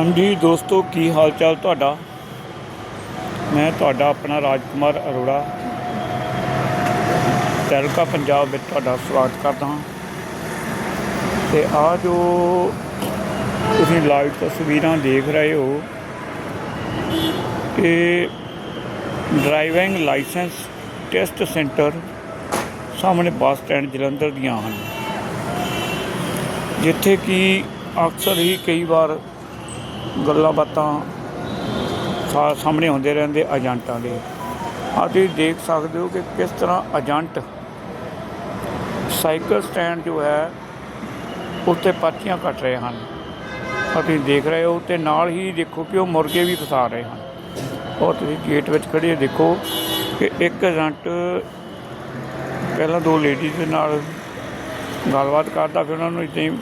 ਹਾਂਜੀ ਦੋਸਤੋ, ਕੀ ਹਾਲ ਚਾਲ ਤੁਹਾਡਾ? ਮੈਂ ਤੁਹਾਡਾ ਆਪਣਾ ਰਾਜਕੁਮਾਰ ਅਰੋੜਾ, ਤੈਲਕਾ, ਪੰਜਾਬ ਵਿੱਚ ਤੁਹਾਡਾ ਸਵਾਗਤ ਕਰਦਾ ਹਾਂ। ਤੇ ਆ ਜੋ ਤੁਸੀਂ ਲਾਈਵ ਤਸਵੀਰਾਂ ਦੇਖ ਰਹੇ ਹੋ, ਇਹ ਡਰਾਈਵਿੰਗ ਲਾਇਸੈਂਸ ਟੈਸਟ ਸੈਂਟਰ ਸਾਹਮਣੇ ਬੱਸ ਸਟੈਂਡ ਜਲੰਧਰ ਦੀਆਂ ਹਨ, ਜਿੱਥੇ ਕਿ ਅਕਸਰ ਹੀ ਕਈ ਵਾਰ ਗੱਲਾਂ ਬਾਤਾਂ ਸਾ- ਸਾਹਮਣੇ ਹੁੰਦੇ ਰਹਿੰਦੇ ਏਜੰਟਾਂ ਦੇ। ਆ ਤੁਸੀਂ ਦੇਖ ਸਕਦੇ ਹੋ ਕਿ ਕਿਸ ਤਰ੍ਹਾਂ ਏਜੰਟ ਸਾਈਕਲ ਸਟੈਂਡ ਜੋ ਹੈ ਉੱਤੇ ਪਰਚੀਆਂ ਕੱਟ ਰਹੇ ਹਨ। ਤੁਸੀਂ ਦੇਖ ਰਹੇ ਹੋ ਤੇ ਨਾਲ ਹੀ ਦੇਖੋ ਕਿ ਉਹ ਮੁਰਗੇ ਵੀ ਫਸਾ ਰਹੇ ਹਨ। ਔਰ ਤੁਸੀਂ ਗੇਟ ਵਿੱਚ ਖੜੇ ਦੇਖੋ ਕਿ ਇੱਕ ਏਜੰਟ ਪਹਿਲਾਂ ਦੋ ਲੇਡੀਜ਼ ਦੇ ਨਾਲ ਗੱਲਬਾਤ ਕਰਦਾ, ਫਿਰ ਉਹਨਾਂ ਨੂੰ ਇੱਦਾਂ ਹੀ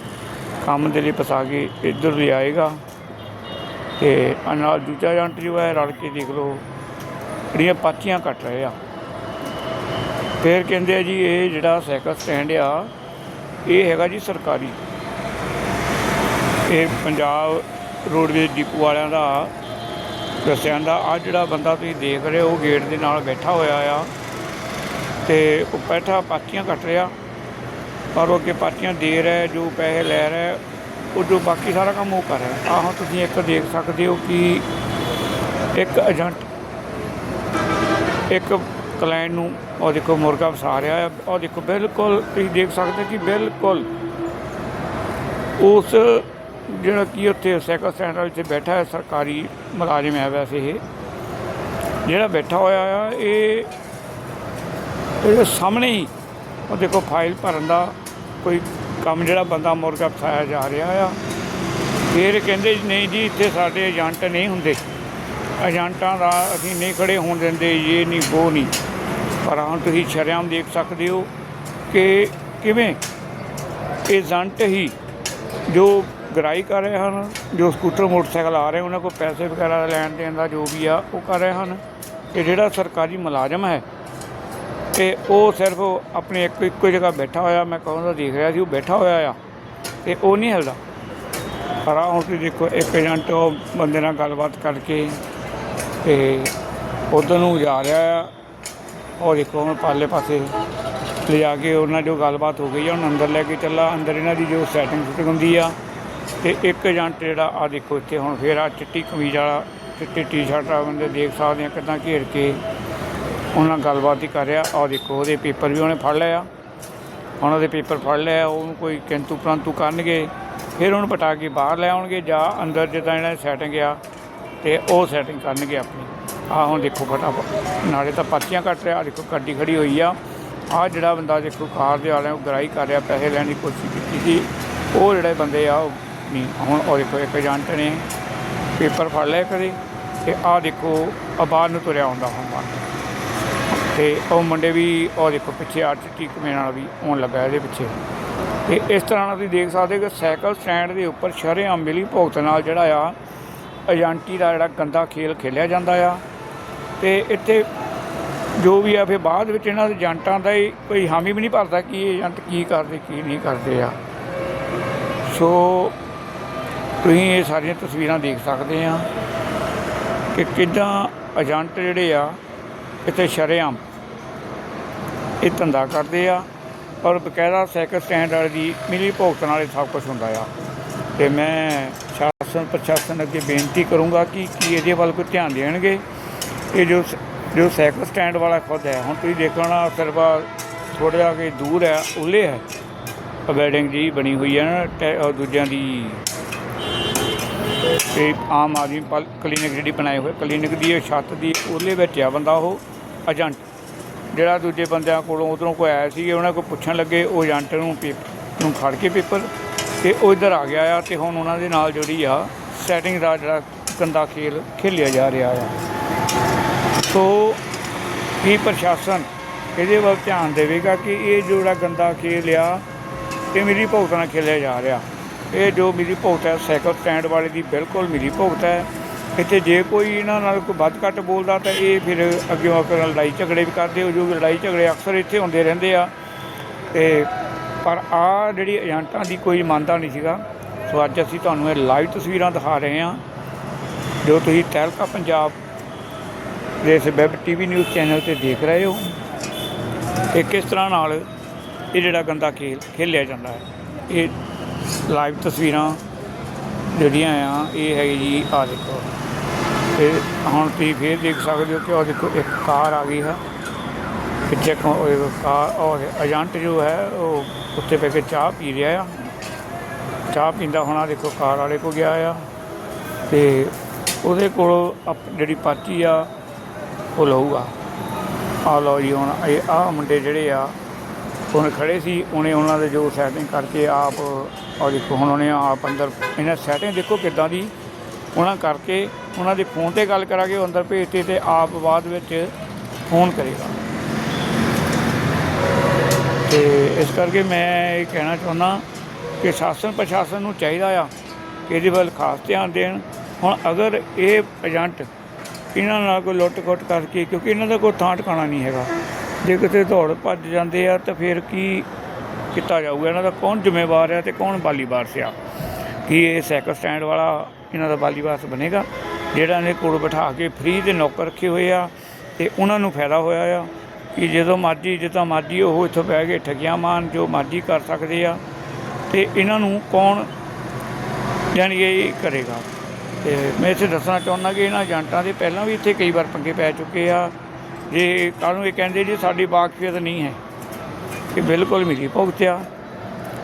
ਕੰਮ ਦੇ ਲਈ ਫਸਾ ਕੇ ਇੱਧਰ ਲਿਆਏਗਾ ਤੇ ਨਾਲ ਦੂਜਾ ਏਜੰਟ ਜੋ ਹੈ, ਰਲ ਕੇ ਦੇਖ ਲਓ, ਜਿਹੜੀਆਂ ਪਾਚੀਆਂ ਕੱਟ ਰਹੇ ਆ। ਫਿਰ ਕਹਿੰਦੇ ਆ ਜੀ, ਇਹ ਜਿਹੜਾ ਸਾਈਕਲ ਸਟੈਂਡ ਆ, ਇਹ ਹੈਗਾ ਜੀ ਸਰਕਾਰੀ। ਇਹ ਪੰਜਾਬ ਰੋਡਵੇਜ਼ ਡਿਪੂ ਵਾਲਿਆਂ ਦਾ ਦੱਸਿਆ ਦਾ ਆ ਜਿਹੜਾ ਬੰਦਾ ਤੁਸੀਂ ਦੇਖ ਰਹੇ ਹੋ, ਗੇਟ ਦੇ ਨਾਲ ਬੈਠਾ ਹੋਇਆ ਆ, ਤੇ ਉਹ ਬੈਠਾ ਪਾਚੀਆਂ ਕੱਟ ਰਿਹਾ। ਪਰ ਉਹ ਅੱਗੇ ਪਾਰਟੀਆਂ ਦੇ ਰਿਹਾ, ਜੋ ਪੈਸੇ ਲੈ ਰਿਹਾ ਉਹ ਜੋ ਬਾਕੀ ਸਾਰਾ ਕੰਮ ਉਹ ਕਰ ਰਿਹਾ। ਆਹ ਹੁਣ ਤੁਸੀਂ ਇੱਕ ਦੇਖ ਸਕਦੇ ਹੋ ਕਿ ਇੱਕ ਏਜੰਟ ਇੱਕ ਕਲਾਇੰਟ ਨੂੰ ਉਹ ਦੇਖੋ ਮੁਰਗਾ ਫਸਾ ਰਿਹਾ ਹੈ ਉਹ ਦੇਖੋ ਬਿਲਕੁਲ ਤੁਸੀਂ ਦੇਖ ਸਕਦੇ ਹੋ ਕਿ ਬਿਲਕੁਲ ਉਸ ਜਿਹੜਾ ਕੀ ਉੱਥੇ ਸਾਈਕਲ ਸਟੈਂਡ ਵਿੱਚ ਬੈਠਾ ਹੈ, ਸਰਕਾਰੀ ਮੁਲਾਜ਼ਮ ਹੈ ਵੈਸੇ ਇਹ। ਜਿਹੜਾ ਬੈਠਾ ਹੋਇਆ ਆ, ਇਹ ਇਹਦੇ ਸਾਹਮਣੇ ਹੀ ਉਹ ਦੇਖੋ ਫਾਈਲ ਭਰਨ ਦਾ ਕੋਈ ਕੰਮ ਜਿਹੜਾ ਬੰਦਾ ਮੁਰਗਾ ਫਸਾਇਆ ਜਾ ਰਿਹਾ ਆ ਫਿਰ ਕਹਿੰਦੇ ਜੀ, ਨਹੀਂ ਜੀ ਇੱਥੇ ਸਾਡੇ ਏਜੰਟ ਨਹੀਂ ਹੁੰਦੇ। ਏਜੰਟਾਂ ਦਾ ਅਸੀਂ ਨਹੀਂ ਖੜੇ ਹੋਣ ਦਿੰਦੇ ਇਹ ਨਹੀਂ ਉਹ ਨਹੀਂ। ਪਰ ਹੁਣ ਤੁਸੀਂ ਸ਼ਰਿਆਮ ਦੇਖ ਸਕਦੇ ਹੋ ਕਿ ਕਿਵੇਂ ਏਜੰਟ ਹੀ ਜੋ ਗਰਾਈ ਕਰ ਰਹੇ ਹਨ ਜੋ ਸਕੂਟਰ ਮੋਟਰਸਾਈਕਲ ਆ ਰਹੇ ਉਹਨਾਂ ਕੋਲ ਪੈਸੇ ਵਗੈਰਾ ਲੈਣ ਦੇਣ ਦਾ ਜੋ ਵੀ ਆ ਉਹ ਕਰ ਰਹੇ ਹਨ। ਤੇ ਜਿਹੜਾ ਸਰਕਾਰੀ ਮੁਲਾਜ਼ਮ ਹੈ ਤੇ ਉਹ ਸਿਰਫ ਆਪਣੇ ਇੱਕ ਇੱਕੋ ਜਗ੍ਹਾ ਬੈਠਾ ਹੋਇਆ, ਮੈਂ ਕਹੂੰਦਾ ਦੇਖ ਰਿਹਾ ਸੀ, ਉਹ ਬੈਠਾ ਹੋਇਆ ਆ ਤੇ ਉਹ ਨਹੀਂ ਹਿਲਦਾ। ਪਰ ਆਹ ਹੁਣ ਤੁਸੀਂ ਦੇਖੋ, ਇੱਕ ਏਜੰਟ, ਉਹ ਬੰਦੇ ਨਾਲ ਗੱਲਬਾਤ ਕਰਕੇ ਤੇ ਉਧਰ ਨੂੰ ਜਾ ਰਿਹਾ ਆ। ਉਹ ਦੇਖੋ ਹੁਣ ਪਾਲੇ ਪਾਸੇ ਲਿਜਾ ਕੇ ਉਹਨਾਂ ਜੋ ਗੱਲਬਾਤ ਹੋ ਗਈ ਆ ਹੁਣ ਅੰਦਰ ਲੈ ਕੇ ਚੱਲਾ। ਅੰਦਰ ਇਹਨਾਂ ਦੀ ਜੋ ਸੈਟਿੰਗ ਸੁਟਿੰਗ ਹੁੰਦੀ ਆ ਤੇ ਇੱਕ ਏਜੰਟ ਜਿਹੜਾ ਆ ਦੇਖੋ ਇੱਥੇ ਹੁਣ ਫੇਰ ਆ ਚਿੱਟੀ ਕਮੀਜ਼ ਵਾਲਾ, ਚਿੱਟੀ ਟੀ-ਸ਼ਰਟ ਆ, ਬੰਦੇ ਦੇਖ ਸਕਦੇ ਆ ਕਿਦਾਂ ਘੇਰ ਕੇ ਉਹਨਾਂ ਨਾਲ ਗੱਲਬਾਤ ਹੀ ਕਰ ਰਿਹਾ। ਆਹ ਦੇਖੋ, ਉਹਦੇ ਪੇਪਰ ਵੀ ਉਹਨੇ ਫੜ ਲਿਆ ਹੁਣ ਉਹਦੇ ਪੇਪਰ ਫੜ ਲਿਆ ਉਹਨੂੰ ਕੋਈ ਕਿੰਤੂ ਪ੍ਰੰਤੂ ਕਰਨਗੇ, ਫਿਰ ਉਹਨੂੰ ਪਟਾ ਕੇ ਬਾਹਰ ਲੈ ਆਉਣਗੇ ਜਾਂ ਅੰਦਰ ਜਿੱਦਾਂ ਇਹਨਾਂ ਦੀ ਸੈਟਿੰਗ ਆ, ਤੇ ਉਹ ਸੈਟਿੰਗ ਕਰਨਗੇ ਆਪਣੀ। ਆਹ ਹੁਣ ਦੇਖੋ ਫਟਾਫਟ, ਨਾਲੇ ਤਾਂ ਪਰਚੀਆਂ ਕੱਟ ਰਿਹਾ, ਆਹ ਦੇਖੋ ਗੱਡੀ ਖੜੀ ਹੋਈ ਆ। ਆਹ ਜਿਹੜਾ ਬੰਦਾ ਦੇਖੋ ਕਾਰ ਦੇ ਵਾਲਿਆਂ ਨੂੰ ਗਰਾਈ ਕਰ ਰਿਹਾ, ਪੈਸੇ ਲੈਣ ਦੀ ਕੋਸ਼ਿਸ਼ ਕੀਤੀ ਸੀ, ਉਹ ਜਿਹੜੇ ਬੰਦੇ ਆ, ਉਹ ਨਹੀਂ, ਹੁਣ ਉਹ ਦੇਖੋ ਇੱਕ ਏਜੰਟ ਨੇ, ਪੇਪਰ ਫੜ ਲਿਆ ਕਦੇ, ਤੇ ਆਹ ਦੇਖੋ ਆ ਬਾਹਰ ਨੂੰ ਤੁਰਿਆ ਹੁੰਦਾ ਹੁਣ ਬਾਹਰ। ਤੇ ਉਹ ਮੁੰਡੇ ਵੀ, ਉਹ ਦੇਖੋ ਪਿੱਛੇ ਆ ਚਿੱਟੀ ਨਾਲ ਵੀ ਆਉਣ ਲੱਗਾ ਇਹਦੇ ਪਿੱਛੇ। ਤੇ ਇਸ ਤਰ੍ਹਾਂ ਨਾਲ ਤੁਸੀਂ ਦੇਖ ਸਕਦੇ ਕਿ ਸਾਈਕਲ ਸਟੈਂਡ ਦੇ ਉੱਪਰ ਸ਼ਰੇਆਮ ਮਿਲੀ ਭੁਗਤ ਨਾਲ ਜਿਹੜਾ ਆ, ਏਜੰਟੀ ਦਾ ਜਿਹੜਾ ਗੰਦਾ ਖੇਲ ਖੇਲਿਆ ਜਾਂਦਾ ਆ। ਤੇ ਇੱਥੇ ਜੋ ਵੀ ਆ, ਫਿਰ ਬਾਅਦ ਵਿੱਚ ਇਹਨਾਂ ਦੇ ਏਜੰਟਾਂ ਦਾ ਹੀ ਕੋਈ ਹਾਮੀ ਵੀ ਨਹੀਂ ਭਰਦਾ ਕਿ ਇਹ ਏਜੰਟ ਕੀ ਕਰਦੇ, ਕੀ ਨਹੀਂ ਕਰਦੇ ਆ। ਸੋ ਤੁਸੀਂ ਇਹ ਸਾਰੀਆਂ ਤਸਵੀਰਾਂ ਦੇਖ ਸਕਦੇ ਆ ਕਿ ਕਿੱਦਾਂ ਏਜੰਟ ਜਿਹੜੇ ਆ, ਇੱਥੇ ਸ਼ਰੇਆਮ ਇਹ ਧੰਦਾ ਕਰਦੇ ਆ, ਔਰ ਬਕਾਇਦਾ ਸਾਈਕਲ ਸਟੈਂਡ ਵਾਲੇ ਦੀ ਮਿਲੀ ਭੁਗਤ ਨਾਲ ਇਹ ਸਭ ਕੁਝ ਹੁੰਦਾ ਆ। ਤੇ ਮੈਂ ਸ਼ਾਸਨ ਪ੍ਰਸ਼ਾਸਨ ਅੱਗੇ ਬੇਨਤੀ ਕਰੂੰਗਾ ਕਿ, ਕੀ ਇਹਦੇ ਵੱਲ ਕੋਈ ਧਿਆਨ ਦੇਣਗੇ। ਇਹ ਜੋ ਸ- ਜੋ ਸਾਈਕਲ ਸਟੈਂਡ ਵਾਲਾ ਖੁਦ ਹੈ, ਹੁਣ ਤੁਸੀਂ ਦੇਖਣਾ ਸਿਰਫ ਥੋੜ੍ਹਾ ਜਿਹਾ ਕਿ ਦੂਰ ਹੈ, ਉੱਲੇ ਹੈ। ਬਿਲਡਿੰਗ ਜੀ ਬਣੀ ਹੋਈ ਹੈ ਨਾ, ਟੈ- ਦੂਜਿਆਂ ਦੀ। ਤੇ ਆਮ ਆਦਮੀ ਪਲ- ਕਲੀਨਿਕ ਜਿਹੜੀ ਬਣਾਏ ਹੋਏ ਕਲੀਨਿਕ ਦੀ ਛੱਤ ਦੀ ਉਹਦੇ ਵਿੱਚ ਆ ਬੰਦਾ ਉਹ, ਏਜੰਟ। ਜਿਹੜਾ ਦੂਜੇ ਬੰਦਿਆਂ ਕੋਲੋਂ ਉਧਰੋਂ ਕੋਈ ਆਇਆ ਸੀ, ਉਹਨਾਂ ਕੋਲ ਪੁੱਛਣ ਲੱਗੇ, ਉਹ ਏਜੰਟ ਨੂੰ ਪੇਪਰ ਨੂੰ ਖੜ ਕੇ ਪੇਪਰ ਤੇ ਉਹ ਇੱਧਰ ਆ ਗਿਆ ਆ ਤੇ ਹੁਣ ਉਹਨਾਂ ਦੇ ਨਾਲ ਜਿਹੜੀ ਆ ਸੈਟਿੰਗ ਦਾ ਜਿਹੜਾ ਗੰਦਾ ਖੇਲ ਖੇਲਿਆ ਜਾ ਰਿਹਾ ਆ। ਸੋ ਕੀ ਪ੍ਰਸ਼ਾਸਨ ਇਹਦੇ ਵੱਲ ਧਿਆਨ ਦੇਵੇਗਾ ਕਿ ਇਹ ਜਿਹੜਾ ਗੰਦਾ ਖੇਲ ਆ, ਇਹ ਮੇਰੀ ਭੁਗਤ ਨਾਲ ਖੇਲਿਆ ਜਾ ਰਿਹਾ। ਇਹ ਜੋ ਮੇਰੀ ਭੁਗਤ ਹੈ, ਸਾਈਕਲ ਸਟੈਂਡ ਵਾਲੇ ਦੀ ਬਿਲਕੁਲ ਮੇਰੀ ਭੁਗਤ ਹੈ। ਇੱਥੇ ਜੇ ਕੋਈ ਇਹਨਾਂ ਨਾਲ ਕੋਈ ਵੱਧ ਘੱਟ ਬੋਲਦਾ ਤਾਂ ਇਹ ਫਿਰ ਅੱਗੇ ਆ ਕੇ ਲੜਾਈ ਝਗੜੇ ਵੀ ਕਰਦੇ। ਹੋ ਜੋ ਲੜਾਈ ਝਗੜੇ ਅਕਸਰ ਇੱਥੇ ਹੁੰਦੇ ਰਹਿੰਦੇ ਆ। ਤੇ ਪਰ ਆ ਜਿਹੜੀ ਏਜੰਟਾਂ ਦੀ ਕੋਈ ਮੰਨਦਾ ਨਹੀਂ ਸੀਗਾ। ਸੋ ਅੱਜ ਅਸੀਂ ਤੁਹਾਨੂੰ ਇਹ ਲਾਈਵ ਤਸਵੀਰਾਂ ਦਿਖਾ ਰਹੇ ਹਾਂ। ਜੋ ਤੁਸੀਂ ਤਹਿਲਕਾ ਪੰਜਾਬ ਦੇ ਇਸ ਵੈਬ ਟੀਵੀ ਨਿਊਜ਼ ਚੈਨਲ ਤੇ ਦੇਖ ਰਹੇ ਹੋ। ਕਿ ਕਿਸ ਤਰ੍ਹਾਂ ਨਾਲ ਇਹ ਜਿਹੜਾ ਗੰਦਾ ਖੇਲ ਖੇਲਿਆ ਜਾਂਦਾ ਹੈ। ਇਹ ਲਾਈਵ ਤਸਵੀਰਾਂ ਜਿਹੜੀਆਂ ਆ, ਇਹ ਹੈ ਜੀ ਆ ਦੇਖੋ। ਤੇ ਹੁਣ ਤੁਸੀਂ ਫੇਰ ਦੇਖ ਸਕਦੇ ਹੋ ਕਿ ਉਹ ਦੇਖੋ, ਇੱਕ ਕਾਰ ਆ ਗਈ ਹੈ। ਪਿੱਛੇ ਕਾਰ, ਉਹ ਏਜੰਟ ਜੋ ਹੈ, ਉਹ ਉੱਤੇ ਬੈ ਕੇ ਚਾਹ ਪੀ ਰਿਹਾ ਆ। ਚਾਹ ਪੀਂਦਾ ਹੋਣਾ ਦੇਖੋ, ਕਾਰ ਵਾਲੇ ਕੋ ਗਿਆ ਆ। ਤੇ ਉਹਦੇ ਕੋਲ ਅਪ- ਜਿਹੜੀ ਪਰਚੀ ਆ, ਉਹ ਲਊਗਾ। ਆ ਲਓ ਜੀ, ਹੁਣ ਇਹ ਆ ਮੁੰਡੇ ਜਿਹੜੇ ਆ, ਹੁਣ ਖੜੇ ਸੀ, ਉਹਨੇ ਉਹਨਾਂ ਦੇ ਜੋ ਸੈਟਿੰਗ ਕਰਕੇ ਆਪ ਔਰ ਦੇਖੋ, ਹੁਣ ਉਹਨੇ ਆਪ ਅੰਦਰ, ਇਹਨਾਂ ਸੈਟਿੰਗ ਦੇਖੋ ਕਿੱਦਾਂ ਦੀ ਉਹਨਾਂ ਕਰਕੇ ਉਹਨਾਂ ਦੇ ਫੋਨ ਤੇ ਗੱਲ ਕਰਾਂਗੇ, ਉਹ ਅੰਦਰ ਭੇਜਤੇ ਤੇ ਆਪ ਬਾਅਦ ਵਿੱਚ ਫੋਨ ਕਰੇਗਾ। ਤੇ ਇਸ ਕਰਕੇ ਮੈਂ ਇਹ ਕਹਿਣਾ ਚਾਹੁੰਦਾ ਕਿ ਸ਼ਾਸਨ ਪ੍ਰਸ਼ਾਸਨ ਨੂੰ ਚਾਹੀਦਾ ਆ ਕਿ ਇਹਦੇ ਵੱਲ ਖਾਸ ਧਿਆਨ ਦੇਣ। ਹੁਣ ਅਗਰ ਇਹ ਏਜੰਟ ਇਹਨਾਂ ਨਾਲ ਕੋਈ ਲੁੱਟ-ਖੁੱਟ ਕਰਕੇ, ਕਿਉਂਕਿ ਇਹਨਾਂ ਦਾ ਕੋਈ ਥਾਂ ਟਿਕਾਣਾ ਨਹੀਂ ਹੈਗਾ। ਜੇ ਕਿਤੇ ਦੌੜ ਭੱਜ ਜਾਂਦੇ ਆ ਤਾਂ ਫਿਰ ਕੀ ਕੀਤਾ ਜਾਊਗਾ? ਇਹਨਾਂ ਦਾ ਕੌਣ ਜ਼ਿੰਮੇਵਾਰ ਆ ਤੇ ਕੌਣ ਬਾਲੀਬਾਰ ਸਿਆ? ਕੀ ਇਹ ਸਾਈਕਲ ਸਟੈਂਡ ਵਾਲਾ ਇਹਨਾਂ ਦਾ ਬਾਲੀਵਾਸ ਬਣੇਗਾ। ਜਿਹੜਾ ਨੇ ਕੋਲ ਬਿਠਾ ਕੇ ਫ੍ਰੀ ਦੇ ਨੌਕਰ ਰੱਖੇ ਹੋਏ ਆ ਤੇ ਉਹਨਾਂ ਨੂੰ ਫਾਇਦਾ ਹੋਇਆ ਆ ਕਿ ਜਦੋਂ ਮਰਜ਼ੀ, ਜਿੱਦਾਂ ਮਰਜ਼ੀ ਉਹ ਇੱਥੋਂ ਬਹਿ ਕੇ ਠਗੀਆਂ ਮਾਨ ਜੋ ਮਰਜ਼ੀ ਕਰ ਸਕਦੇ ਆ ਤੇ ਇਹਨਾਂ ਨੂੰ ਕੌਣ ਜਾਣੀ ਕਿ ਇਹ ਕਰੇਗਾ। ਤੇ ਮੈਂ ਇੱਥੇ ਦੱਸਣਾ ਚਾਹੁੰਦਾ ਕਿ ਇਹਨਾਂ ਏਜੰਟਾਂ ਦੇ ਪਹਿਲਾਂ ਵੀ ਇੱਥੇ ਕਈ ਵਾਰ ਪੰਗੇ ਪੈ ਚੁੱਕੇ ਆ। ਜੇ ਕੱਲ੍ਹ ਨੂੰ ਇਹ ਕਹਿੰਦੇ ਜੀ ਸਾਡੀ ਵਾਕਫੀਅਤ ਨਹੀਂ ਹੈ ਕਿ ਬਿਲਕੁਲ ਮਿਲੀ ਭੁਗਤਿਆ।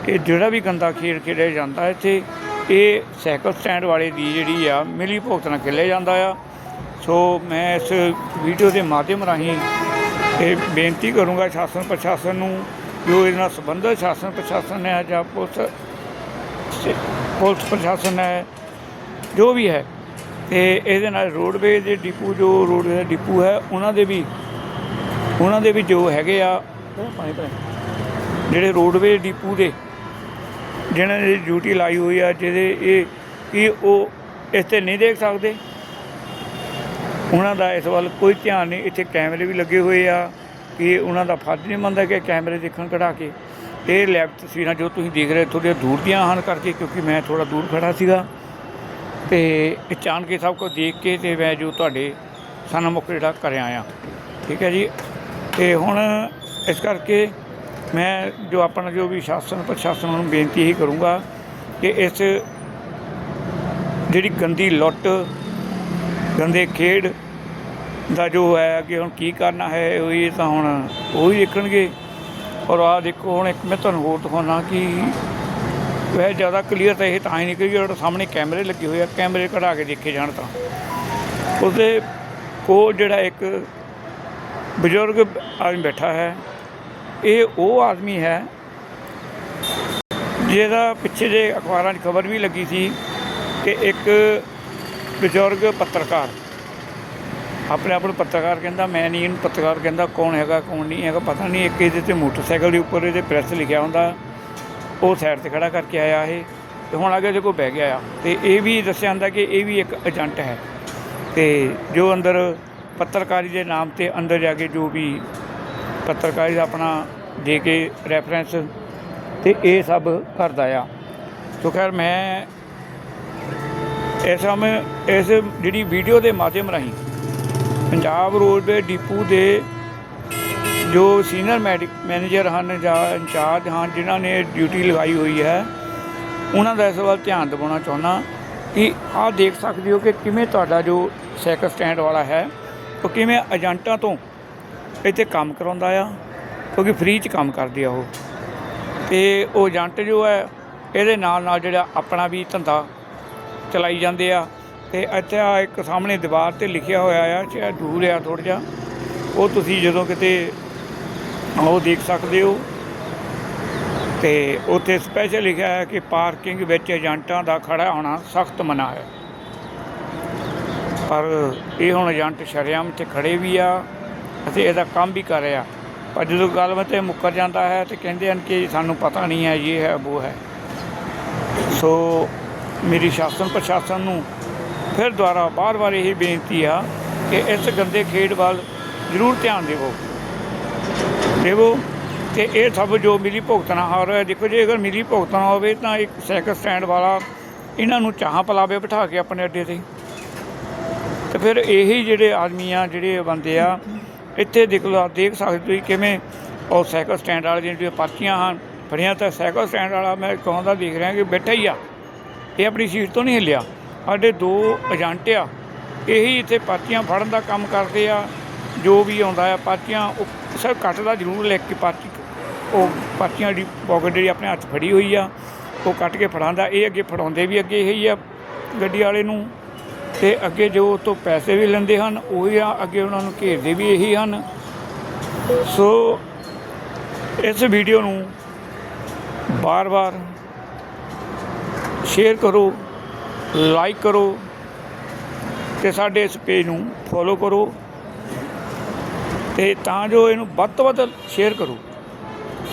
ਇਹ ਜਿਹੜਾ ਵੀ ਗੰਦਾ ਖੇਡ ਖੇਡਿਆ ਜਾਂਦਾ ਇੱਥੇ ਇਹ ਸਾਈਕਲ ਸਟੈਂਡ ਵਾਲੇ ਦੀ ਜਿਹੜੀ ਆ ਮਿਲੀ ਭੁਗਤ ਨਾਲ ਖੇਲਿਆ ਜਾਂਦਾ ਆ। ਸੋ ਮੈਂ ਇਸ ਵੀਡੀਓ ਦੇ ਮਾਧਿਅਮ ਰਾਹੀਂ ਇਹ ਬੇਨਤੀ ਕਰੂੰਗਾ ਸ਼ਾਸਨ ਪ੍ਰਸ਼ਾਸਨ ਨੂੰ ਜੋ ਇਹਦੇ ਨਾਲ ਸੰਬੰਧਿਤ ਸ਼ਾਸਨ ਪ੍ਰਸ਼ਾਸਨ ਹੈ ਜਾਂ ਪੁਲਿਸ ਪੁਲਿਸ ਪ੍ਰਸ਼ਾਸਨ ਹੈ, ਜੋ ਵੀ ਹੈ, ਤੇ ਇਹਦੇ ਨਾਲ ਰੋਡਵੇਜ਼ ਦੇ ਡਿਪੂ, ਜੋ ਰੋਡਵੇਜ਼ ਦਾ ਡਿਪੂ ਹੈ, ਉਹਨਾਂ ਦੇ ਵੀ, ਉਹਨਾਂ ਦੇ ਵੀ ਜੋ ਹੈਗੇ ਆ, ਜਿਹੜੇ ਰੋਡਵੇਜ਼ ਡਿਪੂ ਦੇ ਜਿਹਨਾਂ ਦੀ ਡਿਊਟੀ ਲਾਈ ਹੋਈ ਆ, ਜਿਹਦੇ ਇਹ, ਕਿ ਉਹ ਇਸ ਤੇ ਨਹੀਂ ਦੇਖ ਸਕਦੇ? ਉਹਨਾਂ ਦਾ ਇਸ ਵੱਲ ਕੋਈ ਧਿਆਨ ਨਹੀਂ। ਇੱਥੇ ਕੈਮਰੇ ਵੀ ਲੱਗੇ ਹੋਏ ਆ ਕਿ ਉਹਨਾਂ ਦਾ ਫਰਜ਼ ਨਹੀਂ ਮੰਨਦਾ ਕਿ ਕੈਮਰੇ ਦੇਖਣ ਕਢਾ ਕੇ। ਇਹ ਲੈਬ ਤਸਵੀਰਾਂ ਜੋ ਤੁਸੀਂ ਦੇਖ ਰਹੇ ਥੋੜ੍ਹੀਆਂ ਦੂਰ ਦੀਆਂ ਹਨ ਕਰਕੇ ਕਿਉਂਕਿ ਮੈਂ ਥੋੜਾ ਦੂਰ ਖੜਾ ਸੀਗਾ। ਤੇ ਅਚਾਨਕ ਇਹ ਸਭ ਕੁਝ ਦੇਖ ਕੇ ਤੇ ਮੈਂ ਜੋ ਤੁਹਾਡੇ ਸਨਮੁਖ ਜਿਹੜਾ ਕਰਿਆ ਆ। ਠੀਕ ਹੈ ਜੀ? ਤੇ ਹੁਣ ਇਸ ਕਰਕੇ ਮੈਂ ਜੋ ਆਪਣਾ ਜੋ ਵੀ ਸ਼ਾਸਨ, ਪ੍ਰਸ਼ਾਸਨ ਨੂੰ ਬੇਨਤੀ ਹੀ ਕਰੂੰਗਾ ਕਿ ਇਸ ਜਿਹੜੀ ਗੰਦੀ ਲੁੱਟ, ਗੰਦੇ ਖੇਡ ਦਾ ਜੋ ਹੈ ਕਿ ਹੁਣ ਕੀ ਕਰਨਾ ਹੈ, ਉਹ ਇਹ ਤਾਂ ਹੁਣ ਉਹ ਹੀ ਦੇਖਣਗੇ। ਔਰ ਆ ਦੇਖੋ, ਹੁਣ ਇੱਕ ਮੈਂ ਤੁਹਾਨੂੰ ਹੋਰ ਦਿਖਾਉਣਾ ਕਿ ਵੈਸੇ ਜ਼ਿਆਦਾ ਕਲੀਅਰ ਤਾਂ ਇਹ ਤਾਂ ਹੀ ਨਿਕਲ ਕਿ ਜਿਹੜਾ ਸਾਹਮਣੇ ਕੈਮਰੇ ਲੱਗੇ ਹੋਏ ਆ, ਕੈਮਰੇ ਕਢਾ ਕੇ ਦੇਖੇ ਜਾਣ ਤਾਂ। ਉਸਦੇ ਕੋਲ ਜਿਹੜਾ ਇੱਕ ਬਜ਼ੁਰਗ ਆਦਮੀ ਬੈਠਾ ਹੈ ਇਹ ਉਹ ਆਦਮੀ ਹੈ ਜਿਹਦਾ ਪਿੱਛੇ ਜੇ ਅਖਬਾਰਾਂ 'ਚ ਖਬਰ ਵੀ ਲੱਗੀ ਸੀ ਕਿ ਇੱਕ ਬਜ਼ੁਰਗ ਪੱਤਰਕਾਰ, ਆਪਣੇ ਆਪ ਨੂੰ ਪੱਤਰਕਾਰ ਕਹਿੰਦਾ, ਮੈਂ ਨਹੀਂ ਇਹਨੂੰ ਪੱਤਰਕਾਰ ਕਹਿੰਦਾ ਕੌਣ ਹੈਗਾ, ਕੌਣ ਨਹੀਂ ਹੈਗਾ, ਪਤਾ ਨਹੀਂ ਇੱਕ ਇਹਦੇ ਤੇ ਮੋਟਰਸਾਈਕਲ ਦੇ ਉੱਪਰ ਇਹਦੇ ਪ੍ਰੈਸ ਲਿਖਿਆ ਹੁੰਦਾ, ਉਹ ਸਾਈਡ ਤੇ ਖੜਾ ਕਰਕੇ ਆਇਆ ਇਹ, ਤੇ ਹੁਣ ਅੱਗੇ ਇਹਦੇ ਕੋਲ ਬਹਿ ਗਿਆ ਆ, ਤੇ ਇਹ ਵੀ ਦੱਸਿਆ ਜਾਂਦਾ ਕਿ ਇਹ ਵੀ ਇੱਕ ਏਜੰਟ ਹੈ, ਤੇ ਜੋ ਅੰਦਰ ਪੱਤਰਕਾਰੀ ਦੇ ਨਾਮ ਤੇ ਅੰਦਰ ਜਾ ਕੇ ਜੋ ਵੀ ਪੱਤਰਕਾਰੀ ਦਾ ਆਪਣਾ ਦੇ ਕੇ ਰੈਫਰੈਂਸ ਤੇ ਇਹ ਸਭ ਕਰਦਾ ਆ। ਸੋ ਖੈਰ ਮੈਂ ਇਸ ਸਮੇਂ ਇਸ ਜਿਹੜੀ ਵੀਡੀਓ ਦੇ ਮਾਧਿਅਮ ਰਾਹੀਂ ਪੰਜਾਬ ਰੋਡਵੇ ਡਿਪੂ ਦੇ ਜੋ ਸੀਨੀਅਰ ਮੈਡਿਕ ਮੈਨੇਜਰ ਹਨ ਜਾਂ ਇੰਚਾਰਜ ਹਨ, ਜਿਨ੍ਹਾਂ ਨੇ ਡਿਊਟੀ ਲਗਾਈ ਹੋਈ ਹੈ, ਉਹਨਾਂ ਦਾ ਇਸ ਵੱਲ ਧਿਆਨ ਦਿਵਾਉਣਾ ਚਾਹੁੰਦਾ ਕਿ ਆਹ ਦੇਖ ਸਕਦੇ ਹੋ ਕਿ ਕਿਵੇਂ ਤੁਹਾਡਾ ਜੋ ਸਾਈਕਲ ਸਟੈਂਡ ਵਾਲਾ ਹੈ, ਉਹ ਕਿਵੇਂ ਏਜੰਟਾਂ ਤੋਂ ਇੱਥੇ ਕੰਮ ਕਰਾਉਂਦਾ ਆ। ਕਿਉਂਕਿ ਫ੍ਰੀ 'ਚ ਕੰਮ ਕਰਦੇ ਆ ਉਹ। ਤੇ ਉਹ ਏਜੰਟ ਜੋ ਹੈ, ਇਹਦੇ ਨਾਲ ਨਾਲ ਜਿਹੜਾ ਆਪਣਾ ਵੀ ਧੰਦਾ ਚਲਾਈ ਜਾਂਦੇ ਆ। ਤੇ ਇੱਥੇ ਆ ਇੱਕ ਸਾਹਮਣੇ ਦੀਵਾਰ ਤੇ ਲਿਖਿਆ ਹੋਇਆ ਆ, ਸ਼ਾਇਦ ਦੂਰ ਆ ਥੋੜ੍ਹਾ ਜਿਹਾ। ਉਹ ਤੁਸੀਂ ਜਦੋਂ ਕਿਤੇ ਉਹ ਦੇਖ ਸਕਦੇ ਹੋ। ਤੇ ਉੱਥੇ ਸਪੈਸ਼ਲ ਲਿਖਿਆ ਹੈ ਕਿ ਪਾਰਕਿੰਗ ਵਿੱਚ ਏਜੰਟਾਂ ਦਾ ਖੜਾ ਹੋਣਾ ਸਖਤ ਮਨਾ ਹੈ। ਪਰ ਇਹ ਹੁਣ ਏਜੰਟ ਸ਼ਰੇਆਮ ਤੇ ਖੜੇ ਵੀ ਆ ਅਤੇ ਇਹਦਾ ਕੰਮ ਵੀ ਕਰ ਰਿਹਾ। ਪਰ ਜਦੋਂ ਗੱਲ ਇਹ ਮੁੱਕਰ ਜਾਂਦਾ ਹੈ ਤੇ ਕਹਿੰਦੇ ਹਨ ਕਿ ਸਾਨੂੰ ਪਤਾ ਨਹੀਂ ਹੈ, ਇਹ ਹੈ, ਉਹ ਹੈ। ਸੋ ਮੇਰੀ ਸ਼ਾਸਨ ਪ੍ਰਸ਼ਾਸਨ ਨੂੰ ਫਿਰ ਦੁਬਾਰਾ ਬਾਰ-ਬਾਰ ਇਹ ਬੇਨਤੀ ਆ ਕਿ ਇਸ ਗੰਦੇ ਖੇਡ ਵੱਲ ਜ਼ਰੂਰ ਧਿਆਨ ਦੇਵੋ। ਦੇਵੋ ਤੇ ਇਹ ਸਭ ਜੋ ਮਿਲੀ ਭੁਗਤਣਾ ਹੋ ਰਿਹਾ ਦੇਖੋ ਜੇ ਅਗਰ ਮਿਲੀ ਭੁਗਤਣਾ ਹੋਵੇ ਤਾਂ ਇੱਕ ਸਾਈਕਲ ਸਟੈਂਡ ਵਾਲਾ ਇਹਨਾਂ ਨੂੰ ਚਾਹਾਂ ਪਲਾਵੇ ਬਿਠਾ ਕੇ ਆਪਣੇ ਅੱਡੇ ਤੇ। ਤੇ ਫਿਰ ਇਹੀ ਜਿਹੜੇ ਆਦਮੀ ਆ, ਜਿਹੜੇ ਬੰਦੇ ਆ ਇੱਥੇ ਦੇਖ ਲਓ ਦੇਖ ਸਕਦੇ ਤੁਸੀਂ ਕਿਵੇਂ ਉਹ ਸਾਈਕਲ ਸਟੈਂਡ ਵਾਲੇ ਜਿਹੜੀਆਂ ਪਰਚੀਆਂ ਹਨ, ਫੜੀਆਂ ਤਾਂ ਸਾਈਕਲ ਸਟੈਂਡ ਵਾਲਾ, ਮੈਂ ਕੌਣ ਦਾ ਦੇਖ ਰਿਹਾ ਕਿ ਬੈਠਾ ਹੀ ਆ। ਇਹ ਆਪਣੀ ਸੀਟ ਤੋਂ ਨਹੀਂ ਹਿੱਲਿਆ। ਸਾਡੇ ਦੋ ਏਜੰਟ ਆ, ਇਹੀ ਇੱਥੇ ਪਰਚੀਆਂ ਫੜਨ ਦਾ ਕੰਮ ਕਰਦੇ ਆ। ਜੋ ਵੀ ਆਉਂਦਾ ਆ ਪਰਚੀਆਂ ਉਹ ਸਰ ਕੱਟਦਾ ਜ਼ਰੂਰ ਲੈ ਕੇ ਪਰਚੀ ਉਹ ਪਰਚੀਆਂ ਦੀ ਪੋਕਟ ਜਿਹੜੀ ਆਪਣੇ ਹੱਥ ਫੜੀ ਹੋਈ ਆ, ਉਹ ਕੱਟ ਕੇ ਫੜਾਉਂਦਾ ਇਹ ਅੱਗੇ ਫੜਾਉਂਦੇ ਵੀ ਅੱਗੇ ਇਹੀ ਆ ਗੱਡੀ ਵਾਲੇ ਨੂੰ। ਤੇ ਅੱਗੇ ਜੋ ਉਹ ਤੋਂ ਪੈਸੇ ਵੀ ਲੈਂਦੇ ਹਨ, ਉਹੀ ਆ, ਅੱਗੇ ਉਹਨਾਂ ਨੂੰ ਘੇਰਦੇ ਵੀ ਇਹੀ ਹਨ। ਸੋ ਇਸ ਵੀਡੀਓ ਨੂੰ ਬਾਰ-ਬਾਰ ਸ਼ੇਅਰ ਕਰੋ, ਲਾਈਕ ਕਰੋ ਤੇ ਸਾਡੇ ਇਸ ਪੇਜ ਨੂੰ ਫੋਲੋ ਕਰੋ ਤੇ ਤਾਂ ਜੋ ਇਹਨੂੰ ਵੱਧ ਤੋਂ ਵੱਧ ਸ਼ੇਅਰ ਕਰੋ।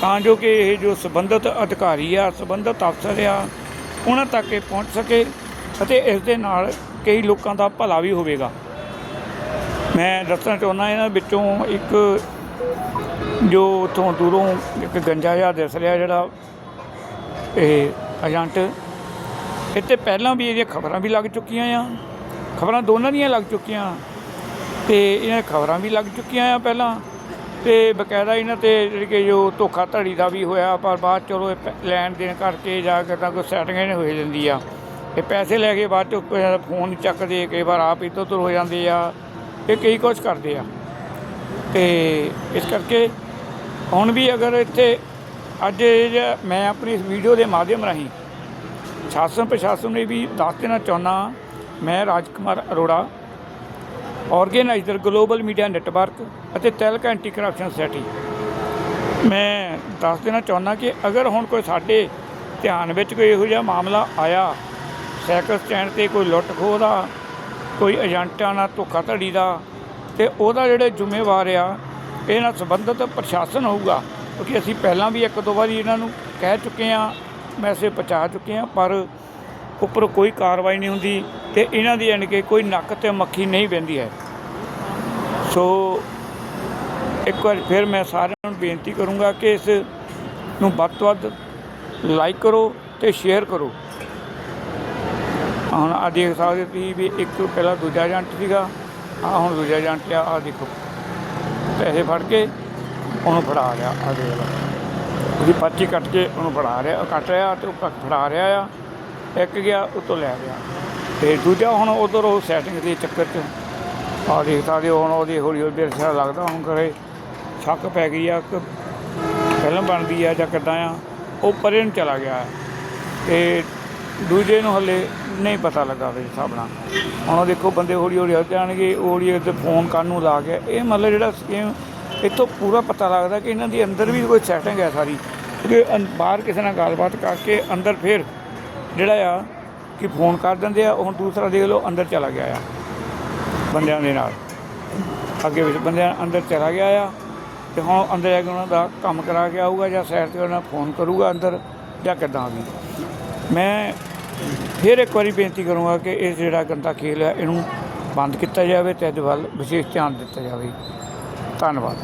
ਤਾਂ ਜੋ ਕਿ ਇਹ ਜੋ ਸੰਬੰਧਿਤ ਅਧਿਕਾਰੀ ਆ, ਸੰਬੰਧਿਤ ਅਫਸਰ ਆ, ਉਹਨਾਂ ਤੱਕ ਇਹ ਪਹੁੰਚ ਸਕੇ ਅਤੇ ਇਸ ਦੇ ਨਾਲ ਕਈ ਲੋਕਾਂ ਦਾ ਭਲਾ ਵੀ ਹੋਵੇਗਾ। ਮੈਂ ਦੱਸਣਾ ਚਾਹੁੰਦਾ ਇਹਨਾਂ ਵਿੱਚੋਂ ਇੱਕ ਜੋ ਉੱਥੋਂ ਦੂਰੋਂ ਇੱਕ ਗੰਜਾ ਜਿਹਾ ਦਿਸ ਰਿਹਾ ਜਿਹੜਾ ਇਹ ਏਜੰਟ। ਇੱਥੇ ਪਹਿਲਾਂ ਵੀ ਇਹਦੀਆਂ ਖਬਰਾਂ ਵੀ ਲੱਗ ਚੁੱਕੀਆਂ ਆ। ਖਬਰਾਂ ਦੋਨਾਂ ਦੀਆਂ ਲੱਗ ਚੁੱਕੀਆਂ। ਤੇ ਇਹਨਾਂ ਖਬਰਾਂ ਵੀ ਲੱਗ ਚੁੱਕੀਆਂ ਆ ਪਹਿਲਾਂ। ਤੇ ਬਕਾਇਦਾ ਇਹਨਾਂ ਤੇ ਜਿਹੜੀ ਕਿ ਜੋ ਧੋਖਾ ਧੜੀ ਦਾ ਵੀ ਹੋਇਆ, ਪਰ ਬਾਅਦ ਚਲੋ ਇਹ ਪੈ- ਲੈਣ ਦੇਣ ਕਰਕੇ ਜਾ ਕੇ ਤਾਂ ਕੋਈ ਸੈਟਿੰਗ ਨਹੀਂ ਹੋਈ ਜਾਂਦੀ ਆ। ਇਹ ਪੈਸੇ ਲੈ ਕੇ ਬਾਅਦ 'ਚ ਫੋਨ ਚੱਕਦੇ ਕਈ ਵਾਰ ਆਪ ਇੱਧਰ ਉੱਧਰ ਹੋ ਜਾਂਦੇ ਆ ਇਹ ਕਈ ਕੁਛ ਕਰਦੇ ਆ। ਤੇ ਇਸ ਕਰਕੇ ਹੁਣ ਵੀ ਅਗਰ ਇੱਥੇ ਅੱਜ ਇਹ ਜਿਹਾ ਮੈਂ ਆਪਣੀ ਇਸ ਵੀਡੀਓ ਦੇ ਮਾਧਿਅਮ ਰਾਹੀਂ ਸ਼ਾਸਨ ਪ੍ਰਸ਼ਾਸਨ ਨੇ ਵੀ ਦੱਸ ਦੇਣਾ ਚਾਹੁੰਦਾ ਮੈਂ Rajkumar Arora organiser global media network ਅਤੇ ਤੈਲਕਾ ਐਂਟੀ ਕਰਪਸ਼ਨ ਸੋਸਾਇਟੀ ਮੈਂ ਦੱਸ ਦੇਣਾ ਚਾਹੁੰਦਾ ਕਿ ਅਗਰ ਹੁਣ ਕੋਈ ਸਾਡੇ ਧਿਆਨ ਵਿੱਚ ਕੋਈ ਇਹੋ ਜਿਹਾ ਮਾਮਲਾ ਆਇਆ ਸਾਈਕਲ ਸਟੈਂਡ ਤੇ ਕੋਈ ਲੁੱਟ ਖੋਹ ਦਾ, ਕੋਈ ਏਜੰਟਾਂ ਨਾਲ ਧੋਖਾਧੜੀ ਦਾ, ਤੇ ਉਹਦਾ ਜਿਹੜੇ ਜ਼ਿੰਮੇਵਾਰ ਆ, ਇਹ ਨਾਲ ਸੰਬੰਧਿਤ ਪ੍ਰਸ਼ਾਸਨ ਹੋਊਗਾ। ਕਿਉਂਕਿ ਅਸੀਂ ਪਹਿਲਾਂ ਵੀ ਇੱਕ ਦੋ ਵਾਰੀ ਇਹਨਾਂ ਨੂੰ ਕਹਿ ਚੁੱਕੇ ਆ ਮੈਸੇਜ ਪਹੁੰਚਾ ਚੁੱਕੇ ਆ ਪਰ ਉੱਪਰ ਕੋਈ ਕਾਰਵਾਈ ਨਹੀਂ ਹੁੰਦੀ ਤੇ ਇਹਨਾਂ ਦੀ ਯਾਨੀ ਕਿ ਕੋਈ ਨੱਕ ਤੇ ਮੱਖੀ ਨਹੀਂ ਬਹਿੰਦੀ ਹੈ। ਸੋ ਇੱਕ ਵਾਰ ਫਿਰ ਮੈਂ ਸਾਰਿਆਂ ਨੂੰ ਬੇਨਤੀ ਕਰੂੰਗਾ ਕਿ ਇਸ ਨੂੰ ਵੱਧ ਤੋਂ ਵੱਧ ਲਾਈਕ ਕਰੋ ਤੇ ਸ਼ੇਅਰ ਕਰੋ। ਹੁਣ ਆ ਦੇਖ ਸਕਦੇ ਤੁਸੀਂ ਵੀ ਇੱਕ ਤੋਂ ਪਹਿਲਾਂ ਦੂਜਾ ਏਜੰਟ ਸੀਗਾ ਆ ਹੁਣ ਦੂਜਾ ਏਜੰਟ ਆ ਆ ਦੇਖੋ। ਪੈਸੇ ਫੜ ਕੇ ਉਹਨੂੰ ਫੜਾ ਰਿਹਾ ਆ ਦੇਖ ਲਓ। ਉਹਦੀ ਪਰਚੀ ਕੱਟ ਕੇ ਉਹਨੂੰ ਫੜਾ ਰਿਹਾ ਕੱਟ ਰਿਹਾ ਤੇ ਉਹ ਕ- ਫੜਾ ਰਿਹਾ ਆ, ਇੱਕ ਗਿਆ, ਉਤੋਂ ਲੈ ਗਿਆ। ਤੇ ਦੂਜਾ ਹੁਣ ਉਧਰ ਉਹ ਸੈਟਿੰਗ ਦੇ ਚੱਕਰ 'ਚ ਆ ਦੇਖ ਸਕਦੇ ਹੋ, ਹੁਣ ਉਹਦੀ ਹੌਲੀ ਹੌਲੀ ਮੇਰੇ ਸਿਰ ਲੱਗਦਾ, ਹੁਣ ਕਰੇ ਸ਼ੱਕ ਪੈ ਗਈ ਆ ਕਿ ਫਿਲਮ ਬਣਦੀ ਆ ਜਾਂ ਕਿੱਦਾਂ ਆ, ਉਹ ਪਰੇ ਨੂੰ ਚਲਾ ਗਿਆ। ਤੇ ਦੂਜੇ ਨੂੰ ਹਲੇ ਨਹੀਂ ਪਤਾ ਲੱਗਾ ਵੀ ਹਿਸਾਬ ਨਾਲ। ਹੁਣ ਉਹ ਦੇਖੋ ਬੰਦੇ ਹੌਲੀ ਹੌਲੀ ਹੋ ਜਾਣਗੇ, ਹੌਲੀ ਤੇ ਫੋਨ ਕਰਨ ਨੂੰ ਲਾ ਕੇ। ਇਹ ਮਤਲਬ ਜਿਹੜਾ ਸਕੀਮ ਇੱਥੋਂ ਪੂਰਾ ਪਤਾ ਲੱਗਦਾ ਕਿ ਇਹਨਾਂ ਦੀ ਅੰਦਰ ਵੀ ਕੋਈ ਸੈਟਿੰਗ ਹੈ ਸਾਰੀ। ਕਿਉਂਕਿ ਅੰ- ਬਾਹਰ ਕਿਸੇ ਨਾਲ ਗੱਲਬਾਤ ਕਰਕੇ ਅੰਦਰ ਫਿਰ ਜਿਹੜਾ ਆ ਕਿ ਫੋਨ ਕਰ ਦਿੰਦੇ ਆ ਹੁਣ ਦੂਸਰਾ ਦੇਖ ਲਓ, ਅੰਦਰ ਚਲਾ ਗਿਆ ਆ। ਬੰਦਿਆਂ ਦੇ ਨਾਲ। ਅੱਗੇ ਵਿੱਚ ਬੰਦਿਆਂ ਅੰਦਰ ਚਲਾ ਗਿਆ ਆ ਤੇ ਹੁਣ ਅੰਦਰ ਜਾ ਕੇ ਉਹਨਾਂ ਦਾ ਕੰਮ ਕਰਾ ਕੇ ਆਊਗਾ ਜਾਂ ਸੈਰ ਤੇ ਉਹਨਾਂ ਫੋਨ ਕਰੂਗਾ ਅੰਦਰ ਜਾਂ ਕਿੱਦਾਂ ਵੀ। ਮੈਂ ਫਿਰ ਇੱਕ ਵਾਰੀ ਬੇਨਤੀ ਕਰੂੰਗਾ ਕਿ ਇਹ ਜਿਹੜਾ ਗੰਦਾ ਖੇਲ ਹੈ, ਇਹਨੂੰ ਬੰਦ ਕੀਤਾ ਜਾਵੇ ਤੇ ਇਹਦੇ ਵੱਲ ਵਿਸ਼ੇਸ਼ ਧਿਆਨ ਦਿੱਤਾ ਜਾਵੇ। ਧੰਨਵਾਦ।